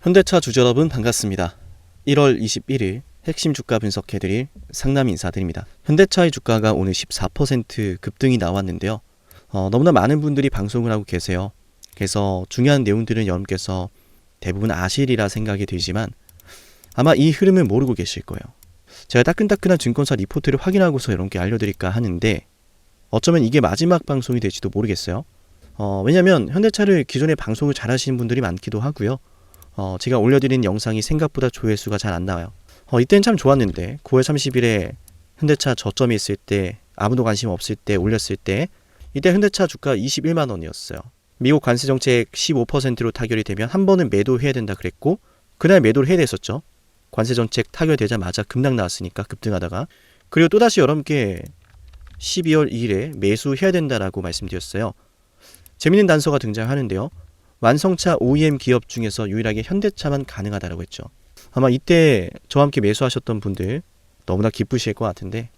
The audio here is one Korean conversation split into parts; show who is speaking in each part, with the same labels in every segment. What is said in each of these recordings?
Speaker 1: 현대차 주주 여러분 반갑습니다. 1월 21일 핵심 주가 분석해드릴 상남 인사드립니다. 현대차의 주가가 오늘 14% 급등이 나왔는데요. 어, 너무나 많은 분들이 방송을 하고 계세요. 그래서 중요한 내용들은 여러분께서 대부분 아시리라 생각이 들지만 아마 이 흐름을 모르고 계실 거예요. 제가 따끈따끈한 증권사 리포트를 확인하고서 여러분께 알려드릴까 하는데 어쩌면 이게 마지막 방송이 될지도 모르겠어요. 어, 왜냐면 현대차를 기존에 방송을 잘 하시는 분들이 많기도 하고요. 어, 제가 올려드린 영상이 생각보다 조회수가 잘 안 나와요. 어, 이때는 참 좋았는데 9월 30일에 현대차 저점이 있을 때 아무도 관심 없을 때 올렸을 때 이때 현대차 주가 21만 원이었어요. 미국 관세 정책 15%로 타결이 되면 한 번은 매도해야 된다 그랬고 그날 매도를 해야 됐었죠. 관세 정책 타결되자마자 급락 나왔으니까 급등하다가 그리고 또다시 여러분께 12월 2일에 매수해야 된다라고 말씀드렸어요. 재밌는 단서가 등장하는데요. 완성차 OEM 기업 중에서 유일하게 현대차만 가능하다라고 했죠. 아마 이때 저와 함께 매수하셨던 분들 너무나 기쁘실 것 같은데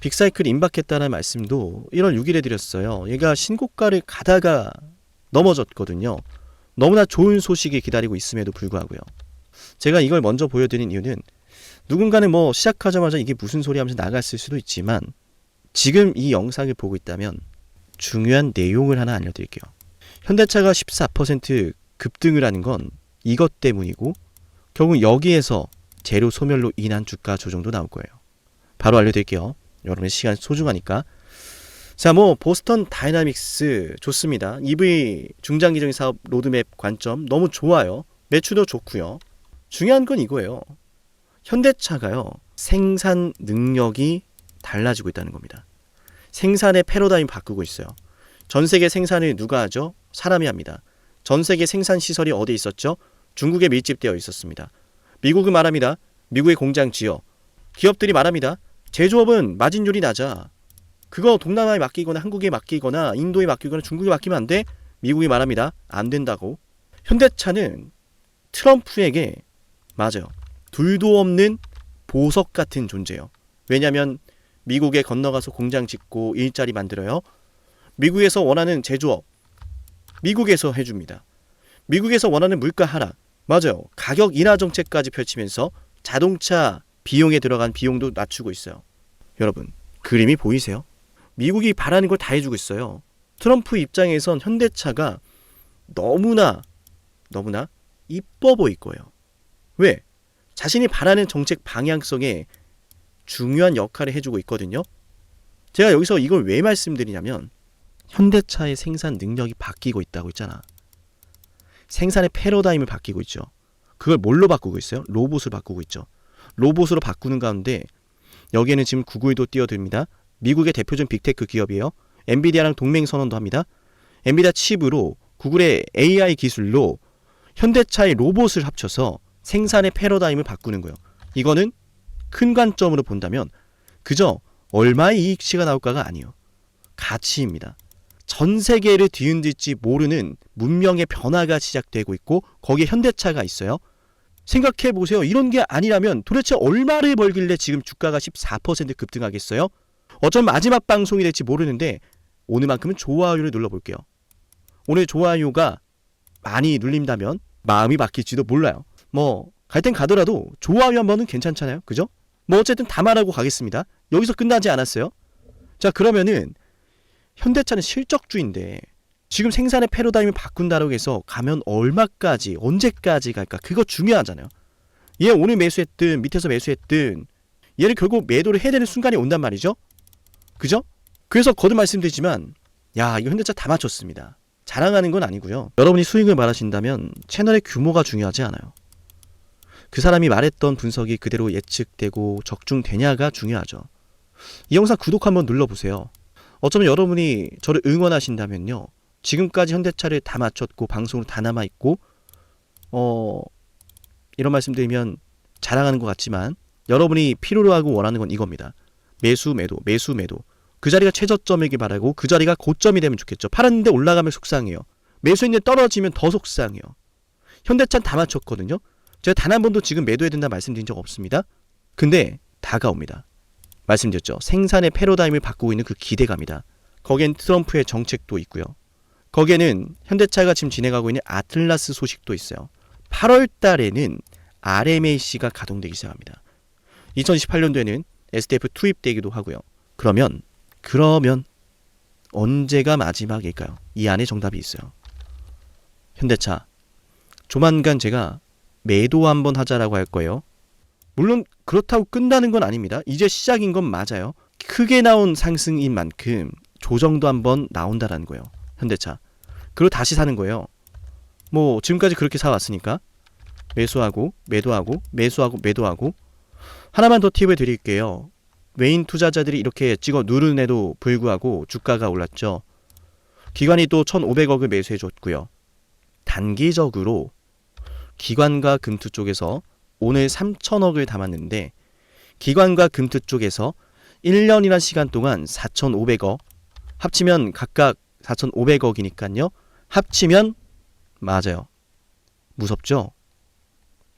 Speaker 1: 빅사이클 임박했다는 말씀도 1월 6일에 드렸어요. 얘가 신고가를 가다가 넘어졌거든요. 너무나 좋은 소식이 기다리고 있음에도 불구하고요. 제가 이걸 먼저 보여드린 이유는 누군가는 뭐 시작하자마자 이게 무슨 소리 하면서 나갔을 수도 있지만 지금 이 영상을 보고 있다면 중요한 내용을 하나 알려드릴게요. 현대차가 14% 급등을 하는 건 이것 때문이고 결국 여기에서 재료 소멸로 인한 주가 조정도 나올 거예요. 바로 알려드릴게요. 여러분의 시간 소중하니까. 자, 뭐 보스턴 다이나믹스 좋습니다. EV 중장기적인 사업 로드맵 관점 너무 좋아요. 매출도 좋고요. 중요한 건 이거예요. 현대차가요. 생산 능력이 달라지고 있다는 겁니다. 생산의 패러다임 바꾸고 있어요. 전 세계 생산을 누가 하죠? 사람이 합니다. 전 세계 생산 시설이 어디 있었죠? 중국에 밀집되어 있었습니다. 미국은 말합니다. 미국의 공장 지어. 기업들이 말합니다. 제조업은 마진율이 낮아. 그거 동남아에 맡기거나 한국에 맡기거나 인도에 맡기거나 중국에 맡기면 안 돼? 미국이 말합니다. 안 된다고. 현대차는 트럼프에게 맞아요. 둘도 없는 보석 같은 존재예요. 왜냐하면 미국에 건너가서 공장 짓고 일자리 만들어요. 미국에서 원하는 제조업 미국에서 해줍니다. 미국에서 원하는 물가 하락 맞아요. 가격 인하 정책까지 펼치면서 자동차 비용에 들어간 비용도 낮추고 있어요. 여러분 그림이 보이세요? 미국이 바라는 걸 다 해주고 있어요. 트럼프 입장에선 현대차가 너무나 너무나 이뻐 보일 거예요. 왜? 자신이 바라는 정책 방향성에 중요한 역할을 해주고 있거든요. 제가 여기서 이걸 왜 말씀드리냐면 현대차의 생산 능력이 바뀌고 있다고 있잖아. 생산의 패러다임을 바뀌고 있죠. 그걸 뭘로 바꾸고 있어요? 로봇을 바꾸고 있죠. 로봇으로 바꾸는 가운데 여기에는 지금 구글도 뛰어듭니다. 미국의 대표적인 빅테크 기업이에요. 엔비디아랑 동맹 선언도 합니다. 엔비디아 칩으로 구글의 AI 기술로 현대차의 로봇을 합쳐서 생산의 패러다임을 바꾸는 거예요. 이거는 큰 관점으로 본다면 그저 얼마의 이익치가 나올까가 아니에요. 가치입니다. 전 세계를 뒤흔들지 모르는 문명의 변화가 시작되고 있고 거기에 현대차가 있어요. 생각해 보세요. 이런 게 아니라면 도대체 얼마를 벌길래 지금 주가가 14% 급등하겠어요? 어쩜 마지막 방송이 될지 모르는데 오늘만큼은 좋아요를 눌러볼게요. 오늘 좋아요가 많이 눌린다면 마음이 바뀔지도 몰라요. 뭐 갈 땐 가더라도 좋아요 한 번은 괜찮잖아요. 그죠? 뭐 어쨌든 다 말하고 가겠습니다. 여기서 끝나지 않았어요. 자 그러면은 현대차는 실적주인데 지금 생산의 패러다임을 바꾼다고 해서 가면 얼마까지 언제까지 갈까 그거 중요하잖아요. 얘 오늘 매수했든 밑에서 매수했든 얘를 결국 매도를 해야 되는 순간이 온단 말이죠. 그죠? 그래서 거듭 말씀드리지만 야 이거 현대차 다 맞췄습니다. 자랑하는 건 아니고요. 여러분이 수익을 말하신다면 채널의 규모가 중요하지 않아요. 그 사람이 말했던 분석이 그대로 예측되고 적중되냐가 중요하죠. 이 영상 구독 한번 눌러보세요. 어쩌면 여러분이 저를 응원하신다면요. 지금까지 현대차를 다 마쳤고 방송으로 다 남아 있고 어 이런 말씀드리면 자랑하는 것 같지만 여러분이 필요로 하고 원하는 건 이겁니다. 매수 매도 매수 매도 그 자리가 최저점이길 바라고 그 자리가 고점이 되면 좋겠죠. 팔았는데 올라가면 속상해요. 매수했는데 떨어지면 더 속상해요. 현대차는 다 맞췄거든요. 제가 단 한 번도 지금 매도해야 된다 말씀드린 적 없습니다. 근데 다가옵니다. 말씀드렸죠. 생산의 패러다임을 바꾸고 있는 그 기대감이다. 거기엔 트럼프의 정책도 있고요. 거기에는 현대차가 지금 진행하고 있는 아틀라스 소식도 있어요. 8월 달에는 RMAC가 가동되기 시작합니다. 2028년도에는 SDF 투입되기도 하고요. 그러면 그러면 언제가 마지막일까요? 이 안에 정답이 있어요. 현대차 조만간 제가 매도 한번 하자라고 할 거예요. 물론 그렇다고 끝나는 건 아닙니다. 이제 시작인 건 맞아요. 크게 나온 상승인 만큼 조정도 한번 나온다라는 거예요. 현대차. 그리고 다시 사는 거예요. 뭐 지금까지 그렇게 사왔으니까 매수하고 매도하고 매수하고 매도하고 하나만 더 팁을 드릴게요. 메인 투자자들이 이렇게 찍어 누른에도 불구하고 주가가 올랐죠. 기관이 또 1,500억을 매수해 줬고요. 단기적으로 기관과 금투 쪽에서 오늘 3천억을 담았는데 기관과 금투 쪽에서 1년이란 시간 동안 4,500억 합치면 각각 4,500억이니까요. 합치면 맞아요. 무섭죠?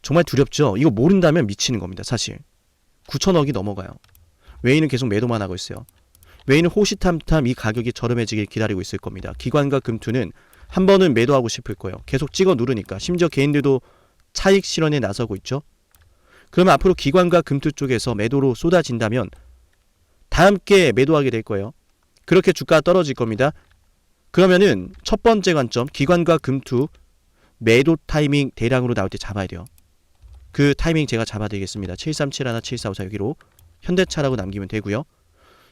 Speaker 1: 정말 두렵죠? 이거 모른다면 미치는 겁니다, 사실. 9천억이 넘어가요. 웨이는 계속 매도만 하고 있어요. 웨이는 호시탐탐 이 가격이 저렴해지길 기다리고 있을 겁니다. 기관과 금투는 한 번은 매도하고 싶을 거예요. 계속 찍어 누르니까 심지어 개인들도 차익 실현에 나서고 있죠. 그러면 앞으로 기관과 금투 쪽에서 매도로 쏟아진다면 다 함께 매도하게 될 거예요. 그렇게 주가가 떨어질 겁니다. 그러면은 첫 번째 관점 기관과 금투 매도 타이밍 대량으로 나올 때 잡아야 돼요. 그 타이밍 제가 잡아드리겠습니다. 7371 7454 여기로 현대차라고 남기면 되고요.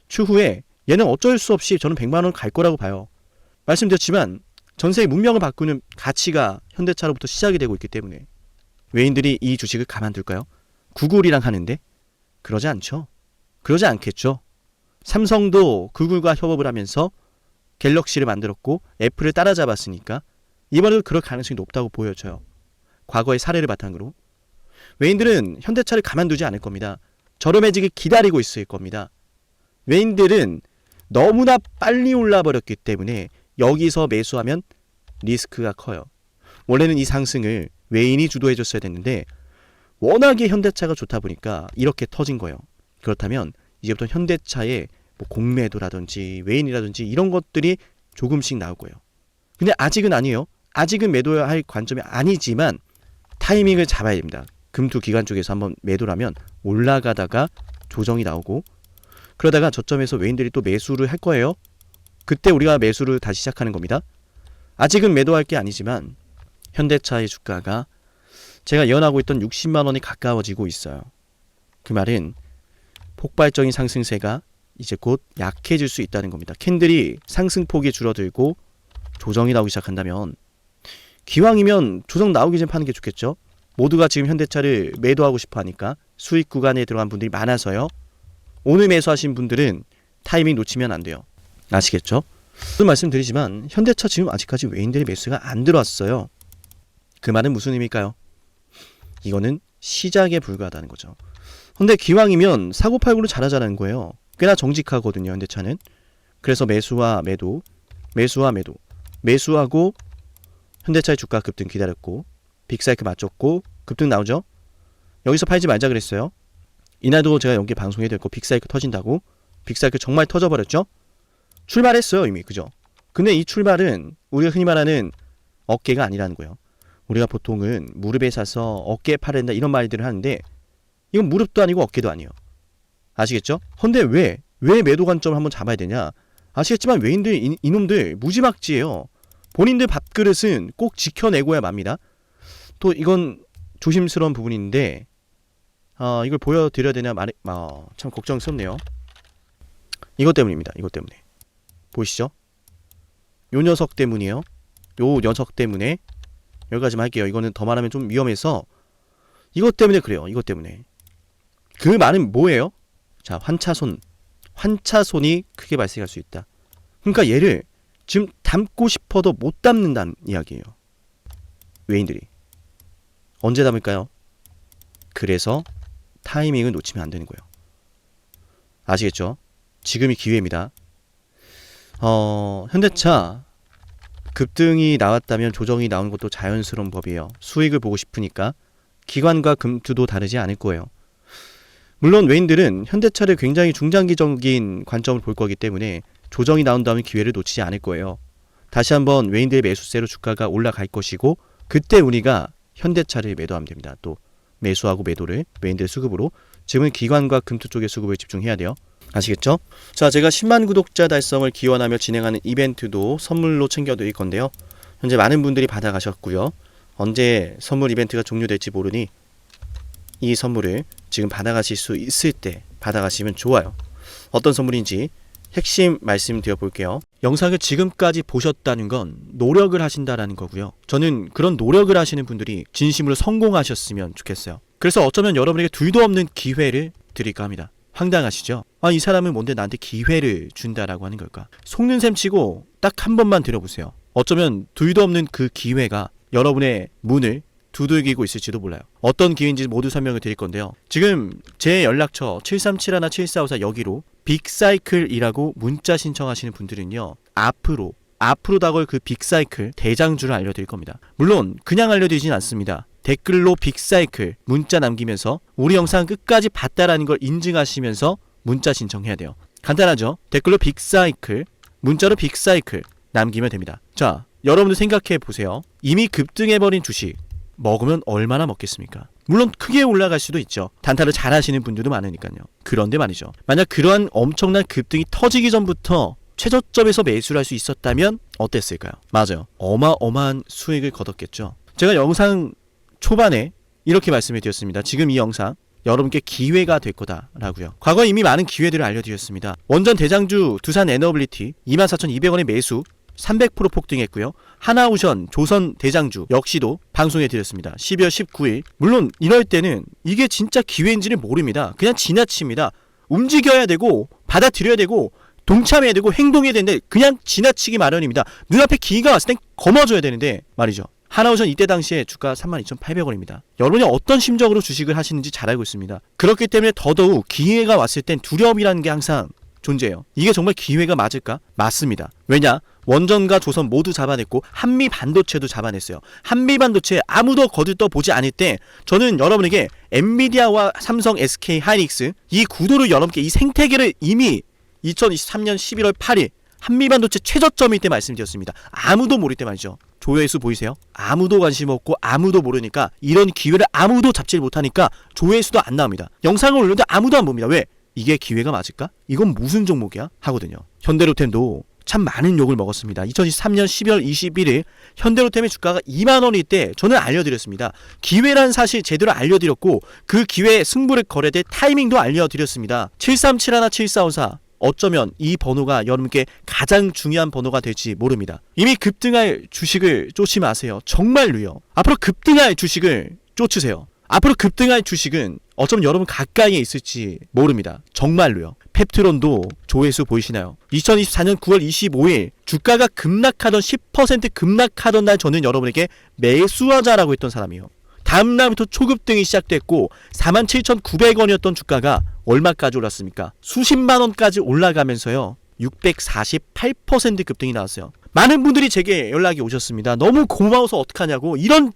Speaker 1: 추후에 얘는 어쩔 수 없이 저는 100만 원 갈 거라고 봐요. 말씀드렸지만 전세의 문명을 바꾸는 가치가 현대차로부터 시작이 되고 있기 때문에 외인들이 이 주식을 가만둘까요? 구글이랑 하는데 그러지 않죠. 그러지 않겠죠. 삼성도 구글과 협업을 하면서 갤럭시를 만들었고 애플을 따라잡았으니까 이번에도 그럴 가능성이 높다고 보여져요. 과거의 사례를 바탕으로 외인들은 현대차를 가만두지 않을 겁니다. 저렴해지길 기다리고 있을 겁니다. 외인들은 너무나 빨리 올라버렸기 때문에 여기서 매수하면 리스크가 커요. 원래는 이 상승을 외인이 주도해줬어야 됐는데 워낙에 현대차가 좋다 보니까 이렇게 터진 거예요. 그렇다면 이제부터 현대차의 뭐 공매도라든지 외인이라든지 이런 것들이 조금씩 나올 거예요. 근데 아직은 아니에요. 아직은 매도해야 할 관점이 아니지만 타이밍을 잡아야 됩니다. 금투 기간 쪽에서 한번 매도라면 올라가다가 조정이 나오고 그러다가 저점에서 외인들이 또 매수를 할 거예요. 그때 우리가 매수를 다시 시작하는 겁니다. 아직은 매도할 게 아니지만 현대차의 주가가 제가 예언하고 있던 60만 원이 가까워지고 있어요. 그 말은 폭발적인 상승세가 이제 곧 약해질 수 있다는 겁니다. 캔들이 상승폭이 줄어들고 조정이 나오기 시작한다면 기왕이면 조정 나오기 전에 파는 게 좋겠죠. 모두가 지금 현대차를 매도하고 싶어 하니까 수익 구간에 들어간 분들이 많아서요. 오늘 매수하신 분들은 타이밍 놓치면 안 돼요. 아시겠죠? 또 말씀드리지만 현대차 지금 아직까지 외인들의 매수가 안 들어왔어요. 그 말은 무슨 의미일까요? 이거는 시작에 불과하다는 거죠. 근데 기왕이면 사고팔고를 잘하자는 거예요. 꽤나 정직하거든요, 현대차는. 그래서 매수와 매도, 매수와 매도, 매수하고 현대차의 주가 급등 기다렸고 빅사이클 맞췄고 급등 나오죠. 여기서 팔지 말자 그랬어요. 이날도 제가 연기 방송에 됐고 빅사이클 터진다고 빅사이클 정말 터져버렸죠. 출발했어요 이미 그죠. 근데 이 출발은 우리가 흔히 말하는 어깨가 아니라는 거예요. 우리가 보통은 무릎에 사서 어깨에 팔아야 된다 이런 말들을 하는데 이건 무릎도 아니고 어깨도 아니에요. 아시겠죠? 근데 왜? 왜 매도 관점을 한번 잡아야 되냐? 아시겠지만 외인들 이, 이놈들 무지막지예요. 본인들 밥그릇은 꼭 지켜내고야 맙니다. 또 이건 조심스러운 부분인데 어, 이걸 보여드려야 되냐 말이 어, 참 걱정스럽네요. 이것 때문입니다. 이것 때문에 보이시죠? 요 녀석 때문이에요. 요 녀석 때문에 여기까지만 할게요. 이거는 더 말하면 좀 위험해서 이것 때문에 그래요. 이것 때문에 그 말은 뭐예요? 자 환차손 환차손이 크게 발생할 수 있다. 그러니까 얘를 지금 담고 싶어도 못 담는다는 이야기예요. 외인들이 언제 담을까요? 그래서 타이밍을 놓치면 안 되는 거예요. 아시겠죠? 지금이 기회입니다. 어, 현대차 급등이 나왔다면 조정이 나온 것도 자연스러운 법이에요. 수익을 보고 싶으니까 기관과 금투도 다르지 않을 거예요. 물론 외인들은 현대차를 굉장히 중장기적인 관점을 볼 거기 때문에 조정이 나온다면 기회를 놓치지 않을 거예요. 다시 한번 외인들의 매수세로 주가가 올라갈 것이고 그때 우리가 현대차를 매도하면 됩니다. 또 매수하고 매도를 메인들 수급으로 지금은 기관과 금투 쪽의 수급을 집중해야 돼요. 아시겠죠? 자, 제가 10만 구독자 달성을 기원하며 진행하는 이벤트도 선물로 챙겨드릴 건데요. 현재 많은 분들이 받아가셨고요. 언제 선물 이벤트가 종료될지 모르니 이 선물을 지금 받아가실 수 있을 때 받아가시면 좋아요. 어떤 선물인지 핵심 말씀드려 볼게요. 영상을 지금까지 보셨다는 건 노력을 하신다라는 거고요. 저는 그런 노력을 하시는 분들이 진심으로 성공하셨으면 좋겠어요. 그래서 어쩌면 여러분에게 둘도 없는 기회를 드릴까 합니다. 황당하시죠? 아, 이 사람은 뭔데 나한테 기회를 준다라고 하는 걸까? 속는 셈 치고 딱 한 번만 들어보세요. 어쩌면 둘도 없는 그 기회가 여러분의 문을 두들기고 있을지도 몰라요. 어떤 기회인지 모두 설명을 드릴 건데요. 지금 제 연락처 7371-7454 여기로 빅사이클이라고 문자 신청하시는 분들은요. 앞으로 앞으로 다가올 그 빅사이클 대장주를 알려드릴 겁니다. 물론 그냥 알려드리진 않습니다. 댓글로 빅사이클 문자 남기면서 우리 영상 끝까지 봤다라는 걸 인증하시면서 문자 신청해야 돼요. 간단하죠? 댓글로 빅사이클 문자로 빅사이클 남기면 됩니다. 자, 여러분들 생각해 보세요. 이미 급등해버린 주식 먹으면 얼마나 먹겠습니까? 물론 크게 올라갈 수도 있죠. 단타를 잘 하시는 분들도 많으니까요. 그런데 말이죠. 만약 그러한 엄청난 급등이 터지기 전부터 최저점에서 매수를 할 수 있었다면 어땠을까요? 맞아요. 어마어마한 수익을 거뒀겠죠. 제가 영상 초반에 이렇게 말씀을 드렸습니다. 지금 이 영상 여러분께 기회가 될 거다라고요. 과거에 이미 많은 기회들을 알려드렸습니다. 원전 대장주 두산 에너빌리티 24,200원의 매수 300% 폭등했고요. 하나우션 조선 대장주 역시도 방송해 드렸습니다. 12월 19일. 물론 이럴 때는 이게 진짜 기회인지는 모릅니다. 그냥 지나칩니다. 움직여야 되고 받아들여야 되고 동참해야 되고 행동해야 되는데 그냥 지나치기 마련입니다. 눈앞에 기회가 왔을 땐 거머줘야 되는데 말이죠. 하나우션 이때 당시에 주가 32,800원입니다. 여러분이 어떤 심정으로 주식을 하시는지 잘 알고 있습니다. 그렇기 때문에 더더욱 기회가 왔을 땐 두려움이라는 게 항상 존재해요. 이게 정말 기회가 맞을까? 맞습니다. 왜냐? 원전과 조선 모두 잡아냈고 한미 반도체도 잡아냈어요. 한미 반도체 아무도 거들떠 보지 않을 때 저는 여러분에게 엔비디아와 삼성, SK, 하이닉스 이 구도를 여러분께 이 생태계를 이미 2023년 11월 8일 한미 반도체 최저점일 때 말씀드렸습니다. 아무도 모를 때 말이죠. 조회수 보이세요? 아무도 관심 없고 아무도 모르니까 이런 기회를 아무도 잡지 못하니까 조회수도 안 나옵니다. 영상을 올렸는데 아무도 안 봅니다. 왜? 이게 기회가 맞을까? 이건 무슨 종목이야? 하거든요. 현대로템도 참 많은 욕을 먹었습니다. 2023년 12월 21일 현대로템의 주가가 2만 원일 때 저는 알려드렸습니다. 기회란 사실 제대로 알려드렸고 그 기회에 승부를 걸어야 될 타이밍도 알려드렸습니다. 7371 7454 어쩌면 이 번호가 여러분께 가장 중요한 번호가 될지 모릅니다. 이미 급등할 주식을 쫓지 마세요. 정말로요. 앞으로 급등할 주식을 쫓으세요. 앞으로 급등할 주식은 어쩌면 여러분 가까이에 있을지 모릅니다. 정말로요. 펩트론도 조회수 보이시나요? 2024년 9월 25일 주가가 급락하던 10% 급락하던 날 저는 여러분에게 매수하자라고 했던 사람이에요. 다음 날부터 초급등이 시작됐고 47,900원이었던 주가가 얼마까지 올랐습니까? 수십만 원까지 올라가면서요. 648% 급등이 나왔어요. 많은 분들이 제게 연락이 오셨습니다. 너무 고마워서 어떡하냐고 이런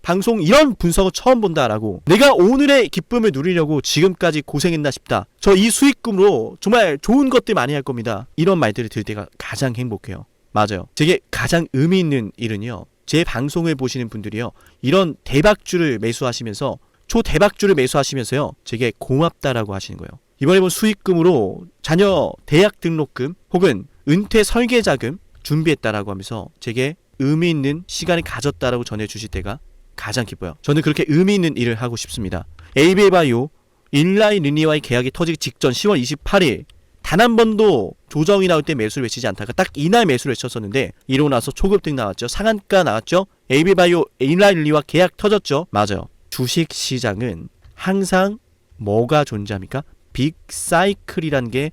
Speaker 1: 방송 이런 분석을 처음 본다라고 내가 오늘의 기쁨을 누리려고 지금까지 고생했나 싶다. 저 이 수익금으로 정말 좋은 것들 많이 할 겁니다. 이런 말들을 들을 때가 가장 행복해요. 맞아요. 제게 가장 의미 있는 일은요. 제 방송을 보시는 분들이요. 이런 대박주를 매수하시면서 초대박주를 매수하시면서요. 제게 고맙다라고 하시는 거예요. 이번에 본 수익금으로 자녀 대학 등록금 혹은 은퇴 설계 자금 준비했다라고 하면서 제게 의미 있는 시간을 가졌다라고 전해 주실 때가 가장 기뻐요. 저는 그렇게 의미 있는 일을 하고 싶습니다. AB바이오 인라이 리니와의 계약이 터지기 직전 10월 28일 단 한 번도 조정이 나올 때 매수를 외치지 않다가 딱 이날 매수를 외쳤었는데 이러고 나서 초급등 나왔죠. 상한가 나왔죠. AB바이오 인라이 리니와 계약 터졌죠. 맞아요. 주식 시장은 항상 뭐가 존재합니까? 빅사이클이란 게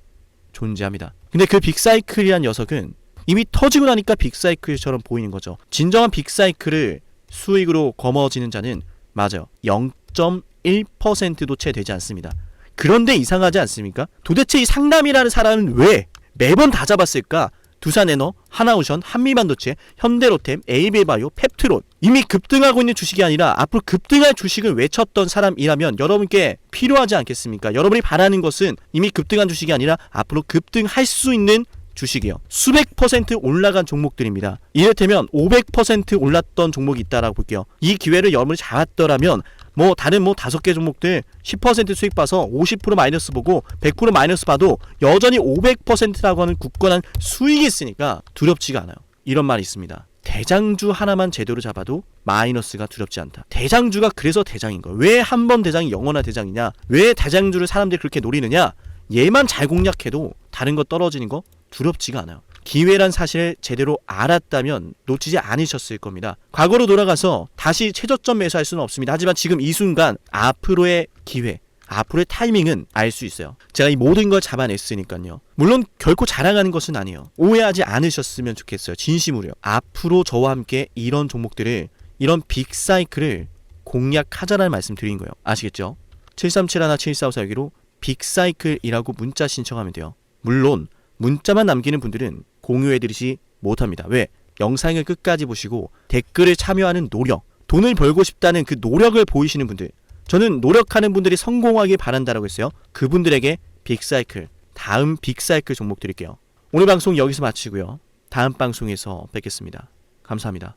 Speaker 1: 존재합니다. 근데 그 빅사이클이란 녀석은 이미 터지고 나니까 빅사이클처럼 보이는 거죠. 진정한 빅사이클을 수익으로 거머쥐는 자는 맞아요. 0.1%도 채 되지 않습니다. 그런데 이상하지 않습니까? 도대체 이 상남이라는 사람은 왜 매번 다 잡았을까? 두산에너, 하나우션, 한미반도체, 현대로템, 에이베바이오, 펩트론 이미 급등하고 있는 주식이 아니라 앞으로 급등할 주식을 외쳤던 사람이라면 여러분께 필요하지 않겠습니까? 여러분이 바라는 것은 이미 급등한 주식이 아니라 앞으로 급등할 수 있는 주식이요. 수백 퍼센트 올라간 종목들입니다. 이를테면 500% 올랐던 종목이 있다라고 볼게요. 이 기회를 여러분이 잡았더라면 뭐 다른 뭐 다섯 개 종목들 10% 수익 봐서 50% 마이너스 보고 100% 마이너스 봐도 여전히 500%라고 하는 굳건한 수익이 있으니까 두렵지가 않아요. 이런 말이 있습니다. 대장주 하나만 제대로 잡아도 마이너스가 두렵지 않다. 대장주가 그래서 대장인 거야. 왜한 번 대장이 영원한 대장이냐? 왜 대장주를 사람들이 그렇게 노리느냐? 얘만 잘 공략해도 다른 거 떨어지는 거 두렵지가 않아요. 기회란 사실을 제대로 알았다면 놓치지 않으셨을 겁니다. 과거로 돌아가서 다시 최저점 매수할 수는 없습니다. 하지만 지금 이 순간 앞으로의 기회, 앞으로의 타이밍은 알 수 있어요. 제가 이 모든 걸 잡아냈으니까요. 물론 결코 자랑하는 것은 아니에요. 오해하지 않으셨으면 좋겠어요. 진심으로요. 앞으로 저와 함께 이런 종목들을 이런 빅 사이클을 공략하자라는 말씀 드린 거예요. 아시겠죠? 7371 7454 여기로 빅사이클이라고 문자 신청하면 돼요. 물론 문자만 남기는 분들은 공유해드리지 못합니다. 왜? 영상을 끝까지 보시고 댓글을 참여하는 노력, 돈을 벌고 싶다는 그 노력을 보이시는 분들, 저는 노력하는 분들이 성공하길 바란다라고 했어요. 그분들에게 빅사이클, 다음 빅사이클 종목 드릴게요. 오늘 방송 여기서 마치고요. 다음 방송에서 뵙겠습니다. 감사합니다.